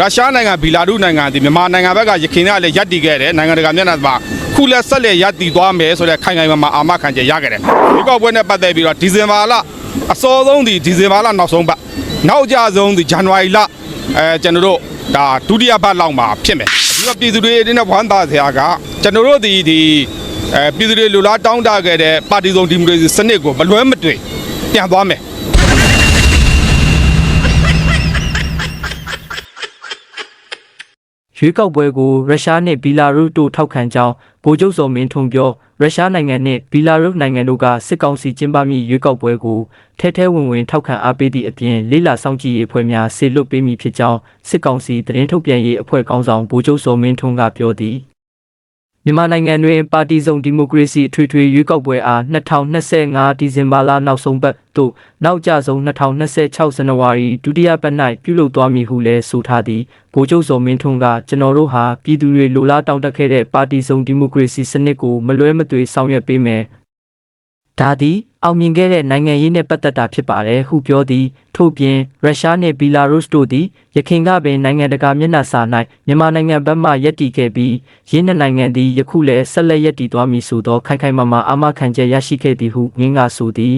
ရုရှားနိုင်ငံဘီလာရုစ်နိုင်ငံဒီမြန်မာနိုင်ငံဘက်ကရခိုင်ကလည်းရပ်တည်ခဲ့တယ်နိုင်ငံတကာမျက်နှာမှာခုလက်ဆက်လက်ရပ်တည်သွားမယ်ဆိုတဲ့ခိုင်ခိုင်မာမာအာမခံချက်ရခဲ့တယ်ဒီကောက်ပွဲနဲ့ပတ်သက်ပြီးတော့ဒီဇင်ဘာလအစောဆုံးဒီဒီဇင်ဘာလနောက်ဆုံးပတ်နောက်ကြဆုံးဒီဇန်နဝါရီလအဲကျွန်တော်တို့ဒါဒုတိယပတ်လောက်မှာဖြစ်မယ်ဒီကပြည်သူတွေအနေနဲ့ဝမ်းသာစရာကကျွန်တော်တို့ဒီဒီအဲပြည်သူတွေလူလားတောင်းတခဲ့တဲ့ပါတီစုံဒီမိုကရေစီစနစ်ကိုမလွဲမသွေပြန်သွားမယ် ရွေးကောက်ပွဲကိုရုရှားနဲ့ဘီလာရုစ်တို့ထောက်ခံကြောင်းဗိုလ်ချုပ်စော်မင်းထွန်းပြောရုရှားနိုင်ငံနဲ့ဘီလာရုစ်နိုင်ငံတို့ကစစ်ကောင်စီကျင်းပမည့်ရွေးကောက်ပွဲကိုထဲထဲဝင်ဝင်ထောက်ခံအားပေးသည့်အပြင်လေးလာစောင့်ကြည့်ရေးအဖွဲ့များဆေလွတ်ပေးမည်ဖြစ်ကြောင်းစစ်ကောင်စီသတင်းထုတ်ပြန်ရေးအဖွဲ့ကောင်းဆောင်ဗိုလ်ချုပ်စော်မင်းထွန်းကပြောသည် မြန်မာနိုင်ငံတွင်ပါတီစုံဒီမိုကရေစီအထွေထွေရွေးကောက်ပွဲအား2025ဒီဇင်ဘာလနောက်ဆုံးပတ်သို့နောက်ကျဆုံး2026ဇန်နဝါရီဒုတိယပတ်၌ပြုလုပ်သွားမည်ဟုလည်းဆိုထားသည်ဗိုလ်ချုပ်စော်မင်းထွန်းကကျွန်တော်တို့ဟာပြည်သူတွေလိုလားတောင်းတခဲ့တဲ့ပါတီစုံဒီမိုကရေစီစနစ်ကိုမလွဲမသွေဆောင်ရွက်ပေးမယ်ဒါသည် အောင်မြင်ခဲ့တဲ့နိုင်ငံရေးနဲ့ပတ်သက်တာဖြစ်ပါတယ်ဟုပြောသည်ထို့ပြင်ရုရှားနှင့်ဘီလာရုစ်တို့သည်ရခိုင်ကပင်နိုင်ငံတကာမျက်နှာစာ၌မြန်မာနိုင်ငံဘက်မှယက်တီခဲ့ပြီးရင်းနှီးနိုင်ငံသည်ယခုလည်းဆက်လက်ယက်တီသွားမည်ဆိုသောခိုင်ခိုင်မာမာအာမခံချက်ရရှိခဲ့သည်ဟုငင်းကဆိုသည်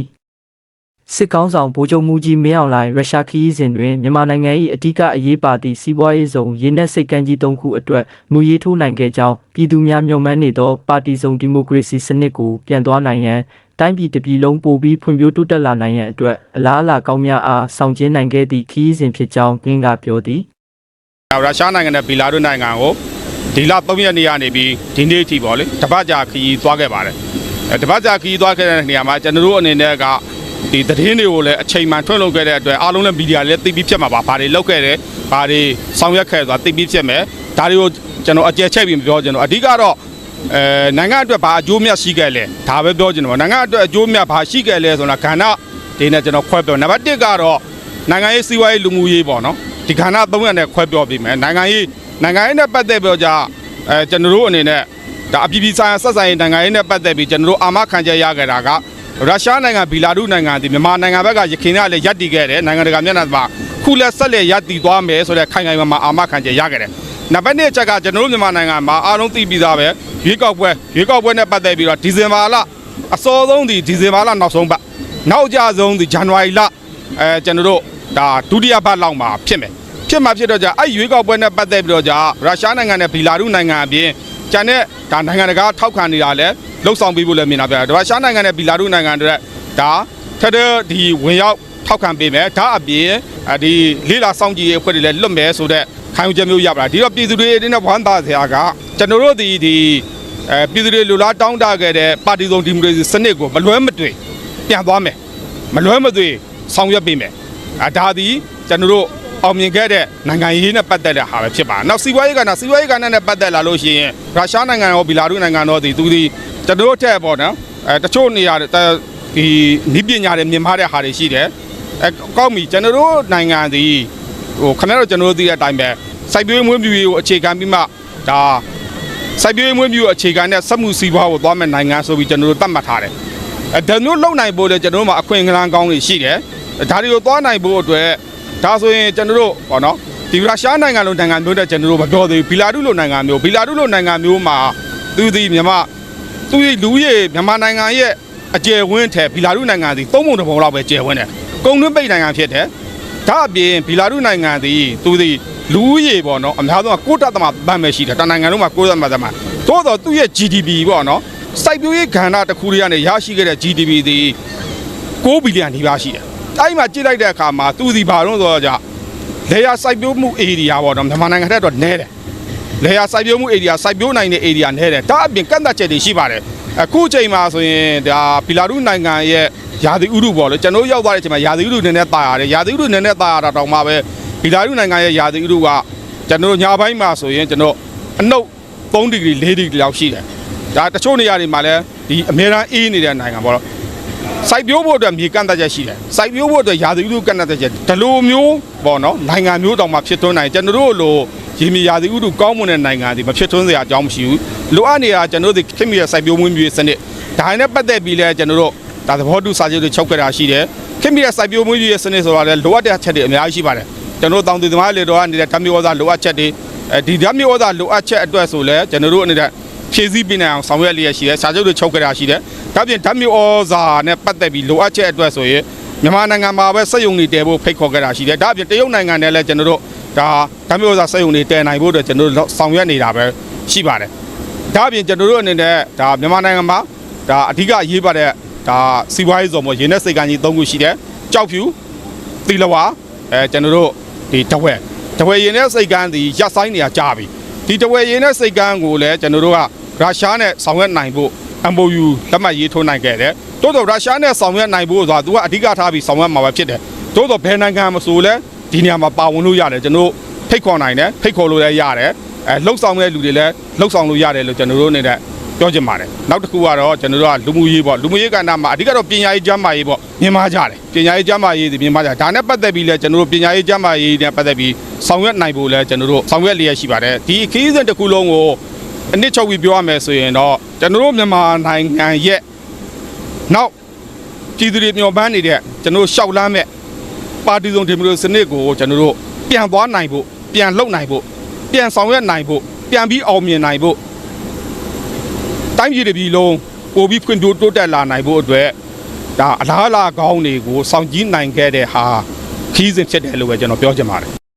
စစ်ကောင်းဆောင်ဗိုလ်ချုပ်မူကြီးမင်းအောင်လှိုင်ရုရှားခရီးစဉ်တွင်မြန်မာနိုင်ငံ၏အ धिक အရေးပါသည့်စီးပွားရေးဆောင်ရင်းနှက်စိတ်ကမ်းကြီးသုံးခုအတွက်မူရေးထိုးနိုင်ခဲ့ကြောင်းပြည်သူများမျှော်မှန်းနေသောပါတီစုံဒီမိုကရေစီစနစ်ကိုပြန်သွားနိုင်ရန် တိုင်းပြည်တစ်ပြည်လုံးပိုပြီးဖွံ့ဖြိုးတိုးတက်လာနိုင်ရန်အတွက်အလားအလာကောင်းများအားဆောင်ကျဉ်နိုင်ခဲ့သည့်ခရီးစဉ်ဖြစ်ကြောင်းကင်းကပြောသည်ရုရှားနိုင်ငံနဲ့ဘီလာရုစ်နိုင်ငံကိုဒီလ3ရက်နေ့ကနေပြီးဒီနေ့အထိပေါ့လေတပတ်ကြာခရီးသွားခဲ့ပါတယ်အဲတပတ်ကြာခရီးသွားခဲ့တဲ့နေရာမှာကျွန်တော်တို့အနေနဲ့ကဒီသတင်းတွေကိုလည်းအချိန်မှန်ထွက်လို့ခဲ့တဲ့အတွက်အားလုံးလည်းမီဒီယာလည်းသိပြီးဖြစ်မှာပါဘာတွေလောက်ခဲ့တယ်ဘာတွေဆောင်ရွက်ခဲ့ဆိုတာသိပြီးဖြစ်မယ်ဒါတွေကိုကျွန်တော်အကျယ်ချက်ပြီးမပြောကျွန်တော်အဓိကတော့ အဲနိုင်ငံအတွက်ဘာအကျိုးမြတ်ရှိခဲ့လဲဒါပဲပြောကျွန်တော်နိုင်ငံအတွက်အကျိုးမြတ်ဘာရှိခဲ့လဲဆိုတာကဏ္ဍဒီနဲ့ကျွန်တော်ခွဲပြောနံပါတ်1ကတော့နိုင်ငံရေးစီးပွားရေးလူမှုရေးပေါ့နော်ဒီခန္ဓာ300နဲ့ခွဲပြောပြီးမယ်နိုင်ငံရေးနိုင်ငံရေးနဲ့ပတ်သက်ပြီးတော့じゃအဲကျွန်တော်တို့အနေနဲ့ဒါအပြည်ပြည်ဆိုင်ရာဆက်ဆံရေးနိုင်ငံရေးနဲ့ပတ်သက်ပြီးကျွန်တော်တို့အာမခံချက်ရခဲ့တာကရုရှားနိုင်ငံဘီလာရုစ်နိုင်ငံဒီမြန်မာနိုင်ငံဘက်ကရခိုင်ကလည်းရပ်တည်ခဲ့တယ်နိုင်ငံတကာမျက်နှာမှာခုလက်ဆက်လက်ရပ်တည်သွားမယ်ဆိုတဲ့ခိုင်ခိုင်မာမာအာမခံချက်ရခဲ့တယ်နံပါတ်1ချက်ကကျွန်တော်တို့မြန်မာနိုင်ငံမှာအားလုံးသိပြီးသားပဲ ရွေးကောက်ပွဲရွေးကောက်ပွဲနဲ့ပတ်သက်ပြီးတော့ဒီဇင်ဘာလအစောဆုံးဒီဒီဇင်ဘာလနောက်ဆုံးပတ်နောက်ကြဆုံးဒီဇန်နဝါရီလအဲကျွန်တော်တို့ဒါဒုတိယပတ်လောက်မှာဖြစ်မယ်ဖြစ်မှာဖြစ်တော့ကြာအဲ့ရွေးကောက်ပွဲနဲ့ပတ်သက်ပြီးတော့ကြာရုရှားနိုင်ငံနဲ့ဘီလာရုနိုင်ငံအပြင်ကျန်တဲ့ဒါနိုင်ငံတကာထောက်ခံနေတာလည်းလှုပ်ဆောင်ပေးဖို့လည်းမြင်တာပြတယ်ရုရှားနိုင်ငံနဲ့ဘီလာရုနိုင်ငံတွေဒါထက်တဲ့ဒီဝင်ရောက်ထောက်ခံပေးမယ်ဒါအပြင်ဒီလေလာစောင့်ကြည့်ရေးအဖွဲ့တွေလည်းလွတ်မယ်ဆိုတော့ ခံယူချက်မျိုးရပါလားဒီတော့ပြည်သူတွေအနေနဲ့ဝမ်းသာစရာကကျွန်တော်တို့ဒီဒီအဲပြည်သူတွေလူလားတောင်းတခဲ့တဲ့ပါတီစုံဒီမိုကရေစီစနစ်ကိုမလွဲမသွေပြန်သွားမယ်မလွဲမသွေဆောင်ရွက်ပေးမယ်အဲဒါဒီကျွန်တော်တို့အောင်မြင်ခဲ့တဲ့နိုင်ငံရေးနဲ့ပတ်သက်တဲ့ဟာပဲဖြစ်ပါနောက်စီးပွားရေးကဏ္ဍစီးပွားရေးကဏ္ဍနဲ့ပတ်သက်လာလို့ရှိရင်ရုရှားနိုင်ငံရောဘီလာရုစ်နိုင်ငံရောဒီသူဒီကျွန်တော်တို့ထက်ပေါ့နော်အဲတချို့နေရာဒီနီးပညာတွေမြင်မာတဲ့ဟာတွေရှိတယ်အဲကောက်ပြီကျွန်တော်တို့နိုင်ငံဒီဟိုခဏတော့ကျွန်တော်တို့သိတဲ့အတိုင်းပဲ စိုက်ပျိုးရေးမွေးမြူရေးကိုအခြေခံပြီးမှဒါစိုက်ပျိုးရေးမွေးမြူအခြေခံတဲ့စက်မှုစီးပွားကိုသွားမဲ့နိုင်ငံဆိုပြီးကျွန်တော်တို့သတ်မှတ်ထားတယ်အဲဒါမျိုးလုံနိုင်ဖို့လေကျွန်တော်တို့မှာအခွင့်အလမ်းကောင်းတွေရှိတယ်ဒါတွေကိုသွားနိုင်ဖို့အတွက်ဒါဆိုရင်ကျွန်တော်တို့ဟောနော်ဒီရုရှားနိုင်ငံလိုနိုင်ငံမျိုးတဲ့ကျွန်တော်တို့မပြောသေးဘူးဘီလာရုလိုနိုင်ငံမျိုးဘီလာရုလိုနိုင်ငံမျိုးမှာသူဒီမြန်မာသူဒီလူကြီးမြန်မာနိုင်ငံရဲ့အကျယ်ဝန်းထဲဘီလာရုနိုင်ငံဒီသုံးပုံတစ်ပုံလောက်ပဲကျယ်ဝန်းတယ်ကုန်းတွင်းပိတ်နိုင်ငံဖြစ်တယ် ဒါအပြင်ဘီလာရုနိုင်ငံဒီသူဒီလူကြီးပေါ့နော်အများဆုံးကကိုတတ်သမဗတ်ပဲရှိတယ်တနိုင်ငံလုံးမှာကိုတတ်သမသမသို့တော့သူ့ရဲ့ GDP ပေါ့နော်စိုက်ပျိုးရေးကဏ္ဍတစ်ခုတည်းကနေရရှိခဲ့တဲ့ GDP ဒီ6ဘီလီယံဒီပါရှိတယ်အဲ့မှာကြည့်လိုက်တဲ့အခါမှာသူဒီဘာလို့ဆိုတော့じゃလေယာစိုက်ပျိုးမှု area ပေါ့နော်မြန်မာနိုင်ငံထက်တော့နည်းတယ်လေယာစိုက်ပျိုးမှု area စိုက်ပျိုးနိုင်တဲ့ area နည်းတယ်ဒါအပြင်ကန့်သက်ချက်တွေရှိပါတယ်အခုချိန်မှာဆိုရင်ဒါဘီလာရုနိုင်ငံရဲ့ ယာတိဥရုပေါ့လေကျွန်တော်ရောက်သွားတဲ့အချိန်မှာယာတိဥရုနည်းနည်းတာရတယ်ယာတိဥရုနည်းနည်းတာရတာတောင်မှပဲဘီလာရုနိုင်ငံရဲ့ယာတိဥရုကကျွန်တော်ညာဘိုင်းမှာဆိုရင်ကျွန်တော်အနှုတ်3ဒီဂရီ4ဒီဂရီလောက်ရှိတယ်ဒါတချို့နေရာတွေမှာလည်းဒီအမေရိကန်အေးနေတဲ့နိုင်ငံပေါ့စိုက်ပျိုးဖို့အတွက်မြေကန့်သက်ချက်ရှိတယ်စိုက်ပျိုးဖို့အတွက်ရာသီဥတုကန့်သက်ချက်ဒီလိုမျိုးပေါ့နော်နိုင်ငံမျိုးတောင်မှဖြစ်ထွန်းနိုင်ကျွန်တော်တို့လိုရေမြေရာသီဥတုကောင်းမွန်တဲ့နိုင်ငံတွေမဖြစ်ထွန်းစရာအကြောင်းမရှိဘူးလိုအပ်နေတာကျွန်တော်တို့ခင်မီရဲ့စိုက်ပျိုးမွေးမြူရေးစနစ်ဒါနဲ့ပတ်သက်ပြီးလဲကျွန်တော်တို့ ဒါသဘောတူစာချုပ်တွေချုပ်ခဲ့တာရှိတယ်ခင်မီရဲ့စိုက်ပျိုးမွေးမြူရေးစနစ်ဆိုတာလဲလိုအပ်တဲ့ချက်တွေအများကြီးရှိပါတယ်ကျွန်တော်တို့တောင်သူသမားလေတော်ကနေဓာတ်မျိုးဩဇာလိုအပ်ချက်တွေအဲဒီဓာတ်မျိုးဩဇာလိုအပ်ချက်အတွက်ဆိုလဲကျွန်တော်တို့အနေနဲ့ဖြည့်ဆည်းပေးနိုင်အောင်ဆောင်ရွက်လျက်ရှိတယ်စာချုပ်တွေချုပ်ကြတာရှိတယ်ဒါပြင်ဓာတ်မျိုးဩဇာနဲ့ပတ်သက်ပြီးလိုအပ်ချက်အတွက်ဆိုရင်မြန်မာနိုင်ငံမှာပဲစက်ယုံတွေတည်ဖို့ဖိတ်ခေါ်ကြတာရှိတယ်ဒါပြင်တရုတ်နိုင်ငံနဲ့လည်းကျွန်တော်တို့ဒါဓာတ်မျိုးဩဇာစက်ယုံတွေတည်နိုင်ဖို့အတွက်ကျွန်တော်တို့ဆောင်ရွက်နေတာပဲရှိပါတယ်ဒါပြင်ကျွန်တော်တို့အနေနဲ့ဒါမြန်မာနိုင်ငံမှာဒါအဓိကအရေးပါတဲ့ ဒါစီးပွားရေးဇုံပေါ်ရင်းနဲ့စိတ်ကန်းကြီး၃ခုရှိတယ်ကြောက်ဖြူတီလဝါအဲကျွန်တော်တို့ဒီတဝဲတဝဲရင်တဲ့စိတ်ကန်းဒီရပ်ဆိုင်နေရကြာပြီဒီတဝဲရင်တဲ့စိတ်ကန်းကိုလည်းကျွန်တော်တို့ကရုရှားနဲ့ဆောင်ရွက်နိုင်ဖို့ MOU လက်မှတ်ရေးထိုးနိုင်ခဲ့တယ်တိုးတော့ရုရှားနဲ့ဆောင်ရွက်နိုင်ဖို့ဆိုတာသူကအဓိကထားပြီးဆောင်ရွက်မှာပဲဖြစ်တယ်တိုးတော့ဘယ်နိုင်ငံမဆိုလဲဒီနေရာမှာပါဝင်လို့ရတယ်ကျွန်တော်ဖိတ်ခေါ်နိုင်တယ်ဖိတ်ခေါ်လို့လည်းရတယ်အဲလှုပ်ဆောင်တဲ့လူတွေလည်းလှုပ်ဆောင်လို့ရတယ်လို့ကျွန်တော်တို့နေတဲ့ ပြောချင်ပါတယ်နောက်တစ်ခုကတော့ကျွန်တော်တို့ကလူမှုရေးပေါ့လူမှုရေးကဏ္ဍမှာအဓိကတော့ပညာရေးကျန်းမာရေးပေါ့မြင်မာကြတယ်ပညာရေးကျန်းမာရေးဒီမြင်မာကြဒါနဲ့ပတ်သက်ပြီးလဲကျွန်တော်တို့ပညာရေးကျန်းမာရေးနဲ့ပတ်သက်ပြီးဆောင်ရွက်နိုင်ဖို့လဲကျွန်တော်တို့ဆောင်ရွက်လျက်ရှိပါတယ်ဒီခရီးစဉ်တစ်ခုလုံးကိုအနစ်ချုပ်ပြီးပြောရမယ်ဆိုရင်တော့ကျွန်တော်တို့မြန်မာနိုင်ငံရဲ့နောက်ပြည်သူတွေမျှော်မှန်းနေတဲ့ကျွန်တော်တို့ရှောက်လန်းမဲ့ပါတီစုံဒီမိုကရေစီစနစ်ကိုကျွန်တော်တို့ပြန်သွားနိုင်ဖို့ပြန်လှုပ်နိုင်ဖို့ပြန်ဆောင်ရွက်နိုင်ဖို့ပြန်ပြီးအောင်မြင်နိုင်ဖို့ တိုင်းပြည်တစ်ပြည်လုံးပို့ပြီးဖွံ့ဖြိုးတိုးတက်လာနိုင်ဖို့အတွက်ဒါအလားအလာကောင်းတွေကိုစောင့်ကြည့်နိုင်ခဲ့တဲ့ဟာခီးစဉ်ဖြစ်တယ်လို့ပဲကျွန်တော်ပြောချင်ပါတယ်